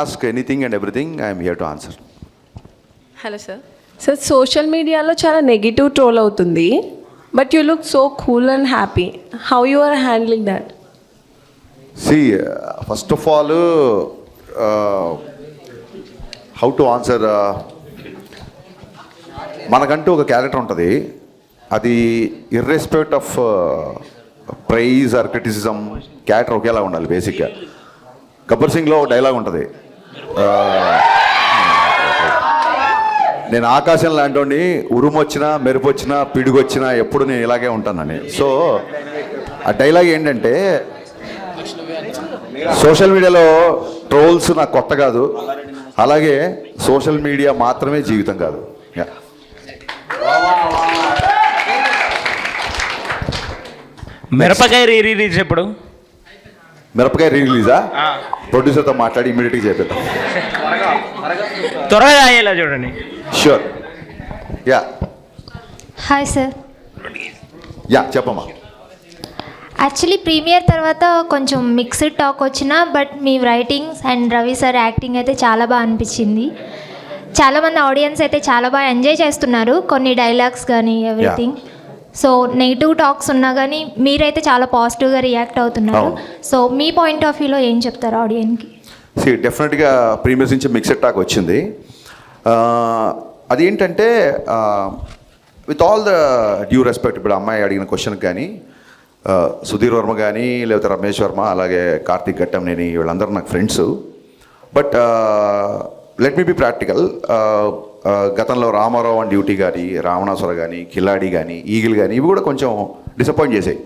ask anything and everything, I am here to answer. Hello sir sir social మీడియాలో చాలా negative troll అవుతుంది. But you look so cool and happy how you are handling that See, uh, first of all, uh, how to answer. Uh, మనకంటూ ఒక character ఉంటుంది. అది irrespective of praise or criticism character ఒకేలా ఉండాలి బేసిక్గా Gabbar సింగ్లో dialogue ఉంటుంది. నేను ఆకాశం లాంటి ఉరుమొచ్చినా మెరుపొచ్చినా మెరుపు వచ్చినా ఎప్పుడు నేను ఇలాగే ఉంటానని. సో ఆ డైలాగ్ ఏంటంటే సోషల్ మీడియాలో ట్రోల్స్ నాకు కొత్త కాదు. అలాగే సోషల్ మీడియా మాత్రమే జీవితం కాదు. మిరపకాయ రీ రిలీజ్ ఎప్పుడు? మిరపకాయ రిలీజా ప్రొడ్యూసర్తో మాట్లాడి ఇమీడియట్గా చేపిద్దాం. త్వరగా అయ్యేలా చూడండి. Sure yeah hi sir yeah చెప్పమ్మా. యాక్చువల్లీ ప్రీమియర్ తర్వాత కొంచెం మిక్స్డ్ టాక్ వచ్చిన but me writings and Ravi sir acting అయితే చాలా బాగా అనిపించింది. చాలామంది ఆడియన్స్ అయితే చాలా బాగా ఎంజాయ్ చేస్తున్నారు. కొన్ని డైలాగ్స్ కానీ ఎవ్రీథింగ్ సో నెగిటివ్ టాక్స్ ఉన్నా కానీ మీరైతే చాలా పాజిటివ్గా రియాక్ట్ అవుతున్నారు. సో మీ పాయింట్ ఆఫ్ వ్యూలో ఏం చెప్తారు ఆడియన్కి? సి డెఫినెట్గా ప్రీమియర్స్ నుంచి మిక్సెడ్ టాక్ వచ్చింది. అదేంటంటే with all the due respect ఇప్పుడు అమ్మాయి అడిగిన క్వశ్చన్ కానీ సుధీర్ వర్మ కానీ లేకపోతే రమేష్ వర్మ అలాగే కార్తీక్ ఘట్టంనేని వీళ్ళందరూ నాకు friends. But let me be practical. గతంలో రామారావు అండ్ డ్యూటీ కానీ రావణాసుర కానీ కిలాడి కానీ ఈగిల్ కానీ ఇవి కూడా కొంచెం డిసప్పాయింట్ చేసాయి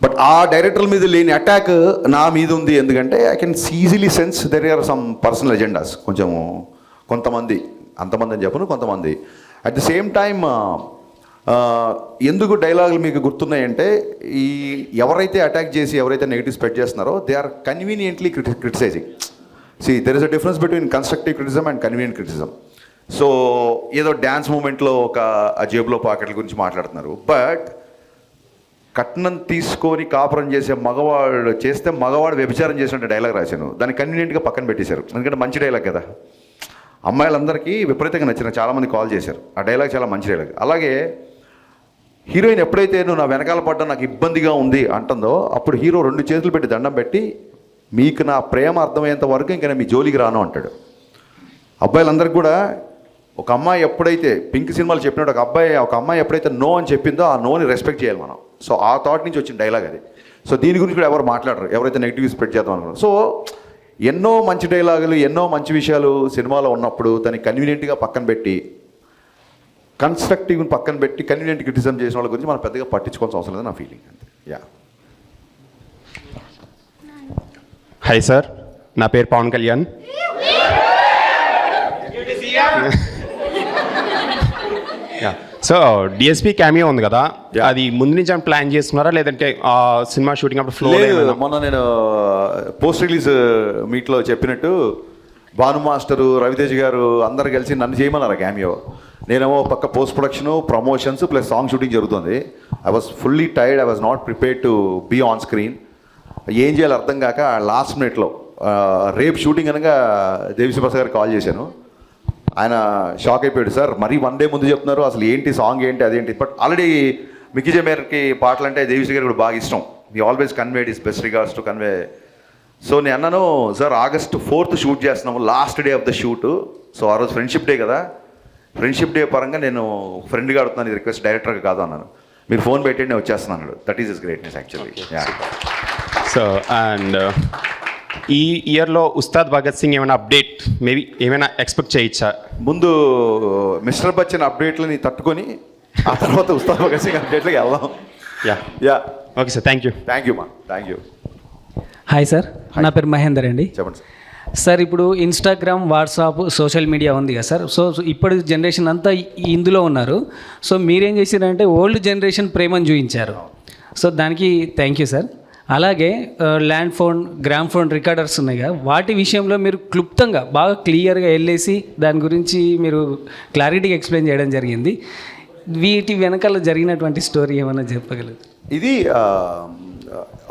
బట్ ఆ డైరెక్టర్ మీద లేని అటాక్ నా మీద ఉంది ఎందుకంటే I can easily sense there are some personal agendas కొంచెం కొంతమంది అంతమంది అని చెప్పను కొంతమంది. అట్ ది సేమ్ టైమ్ ఎందుకు డైలాగులు మీకు గుర్తున్నాయంటే ఈ ఎవరైతే అటాక్ చేసి ఎవరైతే నెగిటివ్ స్ప్రెడ్ చేస్తున్నారో they are conveniently criticising see there is a difference between constructive criticism and convenient criticism so ఏదో డ్యాన్స్ మూమెంట్లో ఒక ఆ జేబులో పాకెట్ల గురించి మాట్లాడుతున్నారు. బట్ కట్నం తీసుకొని కాపురం చేసే మగవాడు చేస్తే మగవాడు వ్యభిచారం చేసినట్టు డైలాగ్ రాశాను. దాన్ని కన్వీనియంట్గా పక్కన పెట్టేశారు. ఎందుకంటే మంచి డైలాగ్ కదా. అమ్మాయిలందరికీ విపరీతంగా నచ్చిన చాలామంది కాల్ చేశారు. ఆ డైలాగ్ చాలా మంచి డైలాగ్. అలాగే హీరోయిన్ ఎప్పుడైతే నువ్వు నా వెనకాల పడ్డా నాకు ఇబ్బందిగా ఉంది అంటుందో అప్పుడు హీరో రెండు చేతులు పెట్టి దండం పెట్టి మీకు నా ప్రేమ అర్థమయ్యేంత వరకు ఇంకా నేను మీ జోలికి రాను అంటాడు. అబ్బాయిలందరికీ కూడా ఒక అమ్మాయి ఎప్పుడైతే పింక్ సినిమాలు చెప్పినట్టు ఒక అబ్బాయి ఒక అమ్మాయి ఎప్పుడైతే నో అని చెప్పిందో ఆ నోని రెస్పెక్ట్ చేయాలి మనం. సో ఆ థాట్ నుంచి వచ్చిన డైలాగ్ అది. సో దీని గురించి కూడా ఎవరు మాట్లాడరు. ఎవరైతే నెగిటివ్ స్ప్రెడ్ చేద్దాం అనుకున్నారు. సో ఎన్నో మంచి డైలాగులు ఎన్నో మంచి విషయాలు సినిమాలో ఉన్నప్పుడు దాన్ని కన్వీనియంట్గా పక్కన పెట్టి కన్స్ట్రక్టివ్ పక్కన పెట్టి కన్వీనియంట్ క్రిటిజం చేసిన వాళ్ళ గురించి మనం పెద్దగా పట్టించుకోవాల్సిన అవసరం లేదు నా ఫీలింగ్ అంతే యా హాయ్ సార్ నా పేరు Pawan Kalyan. So DSP cameo ఉంది కదా. అది ముందు నుంచి ప్లాన్ చేస్తున్నారా? లేదంటే ఆ సినిమా షూటింగ్ అప్పుడు ఫ్లో లేదు మొన్న నేను పోస్ట్ రిలీజ్ మీట్లో చెప్పినట్టు భాను మాస్టరు రవితేజ్ గారు అందరు కలిసి నన్ను చేయమన్నారు క్యామియో నేనేమో పక్క post production promotions plus song shooting జరుగుతుంది. I was fully tired I was not prepared to be on screen ఏం చేయాలో అర్థం కాక లాస్ట్ మినిట్లో రేపు షూటింగ్ అనగా దేవిశ్రీ ప్రసాద్ గారికి కాల్ చేశాను. ఆయన షాక్ అయిపోయాడు సార్ మరీ వన్ డే ముందు చెప్తున్నారు అసలు ఏంటి సాంగ్ ఏంటి అదేంటి? బట్ ఆల్రెడీ మిక్కీ జమేర్కి పాటలు అంటే దేవిశ్రీ గారికి కూడా బాగా ఇష్టం. ఈ always conveyed is best regards to convey so నేను అన్నాను సార్ ఆగస్ట్ ఫోర్త్ షూట్ చేస్తున్నాము last day of the shoot so ఆ రోజు ఫ్రెండ్షిప్ డే కదా. ఫ్రెండ్షిప్ డే పరంగా నేను ఫ్రెండ్గా అడుగుతున్నాను ఇది రిక్వెస్ట్ డైరెక్టర్గా కాదు అన్నాను. మీరు ఫోన్ పెట్టండి నేను వచ్చేస్తున్నాను that is is greatness actually so and ఈ ఇయర్లో ఉస్తాద్ భగత్ సింగ్ ఏమైనా అప్డేట్ మేబీ ఏమైనా ఎక్స్పెక్ట్ చేయొచ్చా ముందు మిస్టర్ బచ్చన్ అప్డేట్లని తట్టుకొని ఆ తర్వాత ఉస్తాద్ భగత్ సింగ్ అప్డేట్లకి వెళ్దాం. Yeah yeah okay sir thank you thank you మా థ్యాంక్ యూ హాయ్ సార్ నా పేరు మహేందర్ అండి. చెప్పండి సార్ సార్ ఇప్పుడు ఇన్స్టాగ్రామ్ వాట్సాప్ సోషల్ మీడియా ఉంది కదా సార్ సో ఇప్పటి జనరేషన్ అంతా ఇందులో ఉన్నారు. సో మీరేం చేశారంటే ఓల్డ్ జనరేషన్ ప్రేమను చూపించారు సో దానికి థ్యాంక్ యూ సార్ అలాగే land phone gramophone recorders ఉన్నాయి కదా. వాటి విషయంలో మీరు క్లుప్తంగా బాగా క్లియర్గా వెళ్ళేసి దాని గురించి మీరు క్లారిటీగా ఎక్స్ప్లెయిన్ చేయడం జరిగింది. వీటి వెనకాల జరిగినటువంటి స్టోరీ ఏమైనా చెప్పగలరు? ఇది ఒక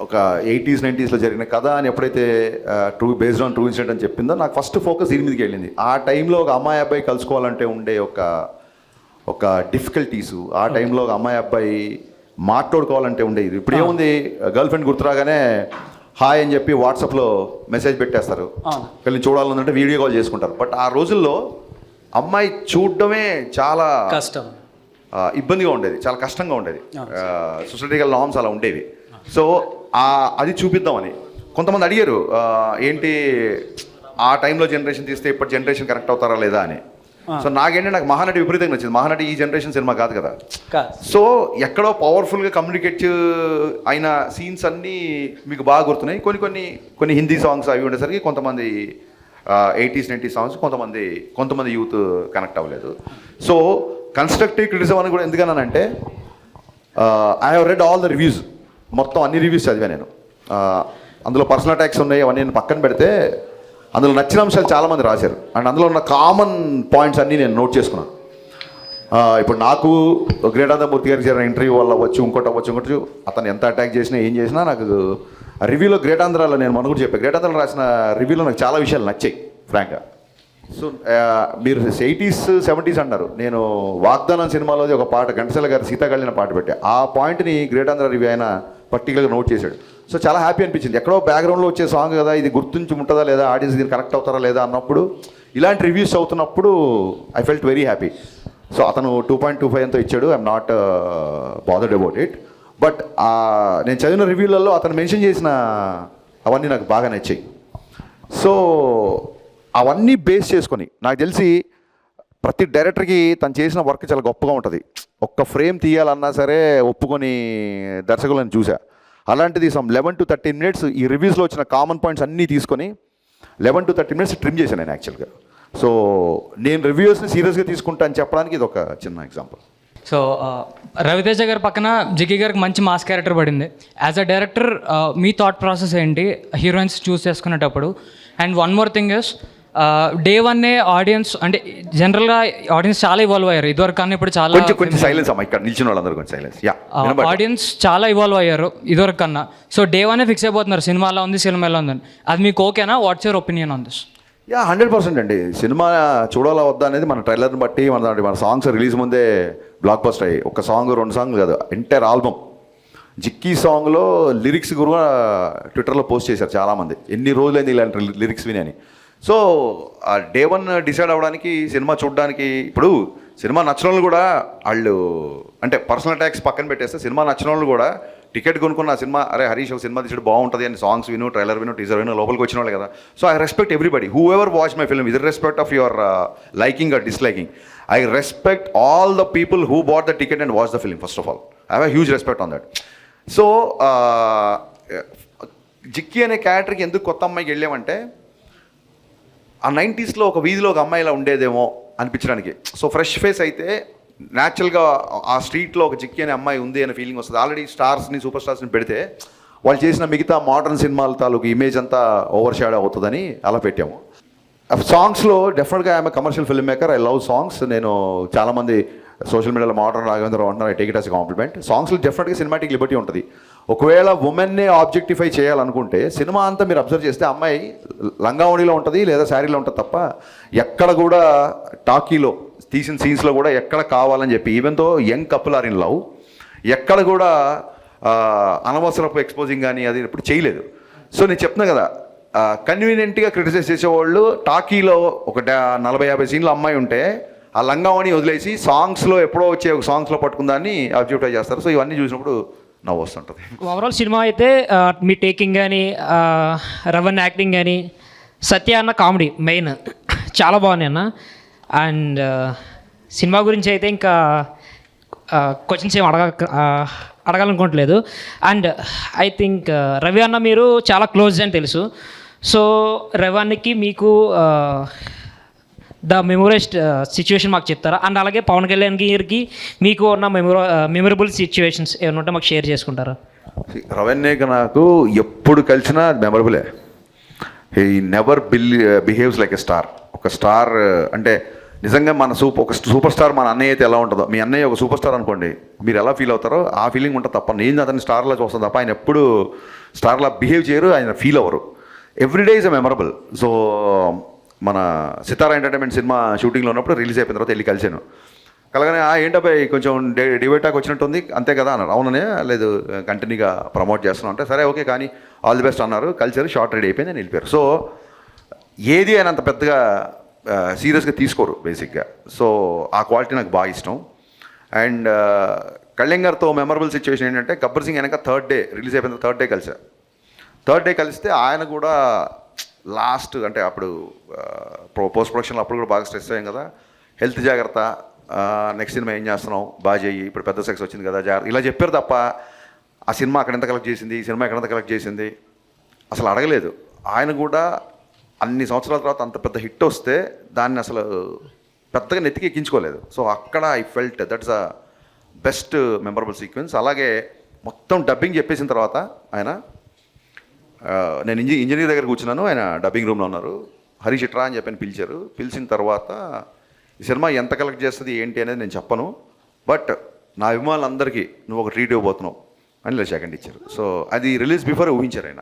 ఒక ఎయిటీస్ నైంటీస్లో జరిగిన కథ అని ఎప్పుడైతే true based on true incident అని చెప్పిందో నాకు ఫస్ట్ ఫోకస్ దీని మీదకి వెళ్ళింది. ఆ టైంలో ఒక అమ్మాయి అబ్బాయి కలుసుకోవాలంటే ఉండే ఒక ఒక డిఫికల్టీసు ఆ టైంలో ఒక అమ్మాయి అబ్బాయి మాట్లాడుకోవాలంటే ఉండేది ఇప్పుడు ఏముంది? గర్ల్ ఫ్రెండ్ గుర్తురాగానే హాయ్ అని చెప్పి వాట్సాప్లో మెసేజ్ పెట్టేస్తారు. వీళ్ళని చూడాలనుంటే వీడియో కాల్ చేసుకుంటారు. బట్ ఆ రోజుల్లో అమ్మాయి చూడడమే చాలా కష్టం. ఇబ్బందిగా ఉండేది. చాలా కష్టంగా ఉండేది. సొసైటీకల్ నామ్స్ అలా ఉండేవి. సో అది చూపిద్దామని. కొంతమంది అడిగారు ఏంటి ఆ టైంలో జనరేషన్ తీస్తే ఇప్పటి జనరేషన్ కరెక్ట్ అవుతారా లేదా అని. సో నాకేంటి నాకు మహానటి విపరీతంగా నచ్చింది. మహానటి ఈ జనరేషన్ సినిమా కాదు కదా. సో ఎక్కడో పవర్ఫుల్గా కమ్యూనికేట్ అయిన సీన్స్ అన్నీ మీకు బాగా గుర్తున్నాయి. కొన్ని కొన్ని కొన్ని హిందీ సాంగ్స్ అవి ఉండేసరికి కొంతమంది ఎయిటీస్ నైంటీ సాంగ్స్ కొంతమంది కొంతమంది యూత్ కనెక్ట్ అవ్వలేదు. సో కన్స్ట్రక్టివ్ క్రిటిజం అని కూడా ఎందుకన్నానంటే I have read all the reviews మొత్తం అన్ని రివ్యూస్ చదివా నేను. అందులో పర్సనల్ అటాక్స్ ఉన్నాయి అవన్నీ నేను పక్కన పెడితే అందులో నచ్చిన అంశాలు చాలామంది రాశారు. అండ్ అందులో ఉన్న కామన్ పాయింట్స్ అన్నీ నేను నోట్ చేసుకున్నాను. ఇప్పుడు నాకు గ్రేటానందమూర్తి గారికి జరిగిన ఇంటర్వ్యూ వల్ల వచ్చి ఇంకోటి అవ్వచ్చు ఇంకోటి అతను ఎంత అటాక్ చేసినా ఏం చేసినా నాకు రివ్యూలో గ్రేటాంధ్రాలో నేను మన కూడా చెప్పాను గ్రేటాంధ్రాలో రాసిన రివ్యూలో నాకు చాలా విషయాలు నచ్చాయి ఫ్రాంక్గా. సో మీరు ఎయిటీస్ సెవెంటీస్ అన్నారు. నేను వాగ్దానం సినిమాలో ఒక పాట ఘంటసాల గారి సీతాకళ్యాణ పాట పెట్టా. ఆ పాయింట్ని గ్రేటాంధ్ర రివ్యూ అయినా పర్టికులర్గా నోట్ చేశాడు. సో చాలా హ్యాపీ అనిపించింది. ఎక్కడో బ్యాక్గ్రౌండ్లో వచ్చే సాంగ్ కదా ఇది గుర్తుంచి ఉంటుందా లేదా ఆడియన్స్ దీన్ని కనెక్ట్ అవుతారా లేదా అన్నప్పుడు ఇలాంటి రివ్యూస్ అవుతున్నప్పుడు I felt very happy so అతను టూ పాయింట్ టూ ఫైవ్ ఎంతో ఇచ్చాడు. I'm not bothered about it but నేను చదివిన రివ్యూలలో అతను మెన్షన్ చేసిన అవన్నీ నాకు బాగా నచ్చాయి. సో అవన్నీ బేస్ చేసుకొని నాకు తెలిసి ప్రతి డైరెక్టర్కి తను చేసిన వర్క్ చాలా గొప్పగా ఉంటుంది. ఒక్క ఫ్రేమ్ తీయాలన్నా సరే ఒప్పుకొని దర్శకులను చూసా. అలాంటిది some eleven to thirteen minutes ఈ రివ్యూస్లో వచ్చిన కామన్ పాయింట్స్ అన్నీ తీసుకొని eleven to thirty minutes trim చేశాను నేను యాక్చువల్గా సో నేను రివ్యూస్ని సీరియస్గా తీసుకుంటా అని చెప్పడానికి ఇది ఒక చిన్న ఎగ్జాంపుల్ సో uh, రవితేజ గారి పక్కన జిగ్గి గారికి మంచి మాస్ క్యారెక్టర్ పడింది. యాజ్ అ డైరెక్టర్ మీ థాట్ ప్రాసెస్ ఏంటి? హీరోయిన్స్ చూస్ చేసుకునేటప్పుడు. And one more thing is day వన్నే ఆడియన్స్ అంటే జనరల్గా ఆడియన్స్ చాలా ఇవాల్వ్ అయ్యారు. ఇదివరకు కన్నా ఇప్పుడు చాలా కొంచెం కొంచెం సైలెన్స్ అమ్మా ఇక్కడ నిల్చిన వాళ్ళందరూ కొంచెం సైలెన్స్ యా ఆడియన్స్ చాలా ఇవాల్వ్ అయ్యారు ఇదివరకు కన్నా. సో డే వన్నే ఫిక్స్ అయిపోతున్నారు. సినిమా ఎలా ఉంది సినిమా ఎలా ఉందని అది మీకు ఓకేనా what's your opinion on this yeah hundred percent అండి. సినిమా చూడాలా వద్దా అనేది మన ట్రైలర్ని బట్టి మన మన సాంగ్స్ రిలీజ్ ముందే బ్లాక్ బస్టర్ అయ్యి ఒక సాంగ్ రెండు సాంగ్లు కాదు ఎంటైర్ ఆల్బమ్ జిక్కీ సాంగ్లో లిరిక్స్ కూడా ట్విట్టర్లో పోస్ట్ చేశారు చాలామంది. ఎన్ని రోజులైంది ఇలాంటి లిరిక్స్ విని అని. సో ఆ డే వన్ డిసైడ్ అవ్వడానికి సినిమా చూడడానికి ఇప్పుడు సినిమా నచ్చిన వాళ్ళు కూడా వాళ్ళు అంటే పర్సనల్ ట్యాక్స్ పక్కన పెట్టేస్తే సినిమా నచ్చిన వాళ్ళు కూడా టికెట్ కొనుక్కున్న సినిమా అరే హరీష్ సినిమా తీసాడు బాగుంటుంది అని సాంగ్స్ విను ట్రైలర్ విను టీజర్ విను లోపలికి వచ్చిన వాళ్ళు కదా. So I respect everybody. Whoever watch my film with respect of your liking or disliking I respect all the people who bought the ticket and watch the film first of all I have huge respect on that so Jikki అనే క్యారెక్టర్కి ఎందుకు కొత్త అమ్మాయికి వెళ్ళామంటే ఆ నైంటీస్లో ఒక వీధిలో ఒక అమ్మాయి ఇలా ఉండేదేమో అనిపించడానికి. సో ఫ్రెష్ ఫేస్ అయితే న్యాచురల్గా ఆ స్ట్రీట్లో ఒక చిక్కి అనే అమ్మాయి ఉంది అనే ఫీలింగ్ వస్తుంది. ఆల్రెడీ స్టార్స్ని సూపర్ స్టార్స్ని పెడితే వాళ్ళు చేసిన మిగతా మోడర్న్ సినిమాల తాలూకు ఇమేజ్ అంతా ఓవర్ షాడో అవుతుందని అలా పెట్టాము. సాంగ్స్లో డెఫినెట్గా ఆమె commercial film maker. I love songs. నేను చాలామంది సోషల్ మీడియాలో మోడర్న్ రాఘవేంద్రరావు అంటున్నారు I take it as compliment. సాంగ్స్లో డెఫినెట్గా సినిమాటిక్ లిబర్టీ ఉంటుంది. ఒకవేళ ఉమెన్నే ఆబ్జెక్టిఫై చేయాలనుకుంటే సినిమా అంతా మీరు అబ్జర్వ్ చేస్తే అమ్మాయి లంగావణిలో ఉంటుంది లేదా శారీలో ఉంటుంది తప్ప ఎక్కడ కూడా టాకీలో తీసిన సీన్స్లో కూడా ఎక్కడ కావాలని చెప్పి ఈవెన్తో young couple are in love ఎక్కడ కూడా అనవసరపు ఎక్స్పోజింగ్ కానీ అది ఇప్పుడు చేయలేదు. సో నేను చెప్తున్నా కదా కన్వీనియంట్గా క్రిటిసైజ్ చేసేవాళ్ళు టాకీలో ఒక నలభై యాభై సీన్లు అమ్మాయి ఉంటే ఆ లంగావని వదిలేసి సాంగ్స్లో ఎప్పుడో వచ్చే ఒక సాంగ్స్లో పట్టుకుందాన్ని అబ్జెక్టివ్ చేస్తారు. సో ఇవన్నీ చూసినప్పుడు నవ్వు వస్తుంటుంది. ఓవరాల్ సినిమా అయితే మీ టేకింగ్ కానీ రవన్ యాక్టింగ్ కానీ సత్య అన్న కామెడీ మెయిన్. చాలా బాగున్నాయి అన్న. అండ్ సినిమా గురించి అయితే ఇంకా క్వశ్చన్స్ ఏం అడగ అడగాలనుకోవట్లేదు. అండ్ ఐ థింక్ రవి అన్న మీరు చాలా క్లోజ్ అని తెలుసు. సో రవి అన్నకి మీకు ద మెమొరెస్ట్ సిచ్యువేషన్ మాకు చెప్తారా? అండ్ అలాగే పవన్ కళ్యాణ్ గారికి మీకు ఉన్న మెమొర మెమొరబుల్ సిచ్యువేషన్స్ ఏమైనా ఉంటే మాకు షేర్ చేసుకుంటారా? రవణ్యక నాకు ఎప్పుడు కలిసినా మెమొరబులే మెమరబులే he never bill behaves like a star ఒక స్టార్ అంటే నిజంగా మన సూపర్ ఒక సూపర్ స్టార్ మన అన్నయ్య అయితే ఎలా ఉంటుందో. మీ అన్నయ్య ఒక సూపర్ స్టార్ అనుకోండి మీరు ఎలా ఫీల్ అవుతారో ఆ ఫీలింగ్ ఉంటుంది తప్ప నేను అతని స్టార్లా చూస్తాను తప్ప ఆయన ఎప్పుడు స్టార్లా బిహేవ్ చేయరు ఆయన ఫీల్ అవ్వరు. Everyday is a memorable so మన సితారా ఎంటర్టైన్మెంట్ సినిమా షూటింగ్లో ఉన్నప్పుడు రిలీజ్ అయిపోయిన తర్వాత వెళ్ళి కలిశాను. కలగానే "ఆ, ఏంటబ్బాయి కొంచెం డే డివైటాక్ వచ్చినట్టుంది అంతే కదా అన్నారు అవుననే లేదు కంటిన్యూగా ప్రమోట్ చేస్తున్నాం అంటే సరే ఓకే కానీ ఆల్ ది బెస్ట్ అన్నారు. కల్చర్ షార్ట్ రెడీ అయిపోయింది అని వెళ్ళిపోయారు. సో ఏది ఆయన అంత పెద్దగా సీరియస్గా తీసుకోరు బేసిక్గా. సో ఆ క్వాలిటీ నాకు బాగా ఇష్టం. అండ్ కళ్యాణ్ గారితో మెమరబుల్ సిచ్యువేషన్ ఏంటంటే గబ్బర్ సింగ్ వెనక థర్డ్ డే రిలీజ్ అయిపోయిన థర్డ్ డే కలిసా థర్డ్ డే కలిస్తే ఆయన కూడా లాస్ట్ అంటే అప్పుడు పోస్ట్ ప్రొడక్షన్లో అప్పుడు కూడా బాగా స్ట్రెస్ అయ్యాం కదా. హెల్త్ జాగ్రత్త నెక్స్ట్ సినిమా ఏం చేస్తున్నాం బాగా చేయి ఇప్పుడు పెద్ద సెక్స్ వచ్చింది కదా జాగ్రత్త ఇలా చెప్పారు తప్ప ఆ సినిమా అక్కడ ఎంత కలెక్ట్ చేసింది? ఈ సినిమా ఎక్కడంత కలెక్ట్ చేసింది? అసలు అడగలేదు. ఆయన కూడా అన్ని సంవత్సరాల తర్వాత అంత పెద్ద హిట్ వస్తే దాన్ని అసలు పెద్దగా నెత్తికి ఎక్కించుకోలేదు. సో అక్కడ I felt that's a best memorable sequence అలాగే మొత్తం డబ్బింగ్ చెప్పేసిన తర్వాత ఆయన నేను ఇంజ ఇంజనీర్ దగ్గర కూర్చున్నాను ఆయన డబ్బింగ్ రూమ్లో ఉన్నారు. హరీష్ ఇట్రా అని చెప్పని పిలిచారు. పిలిచిన తర్వాత ఈ సినిమా ఎంత కలెక్ట్ చేస్తుంది ఏంటి అనేది నేను చెప్పను. బట్ నా అభిమానులందరికీ నువ్వు ఒక ట్రీట్ ఇవ్వబోతున్నావు అని ఇలా సెకండ్ ఇచ్చారు. సో అది రిలీజ్ బిఫోర్ ఊహించారు ఆయన.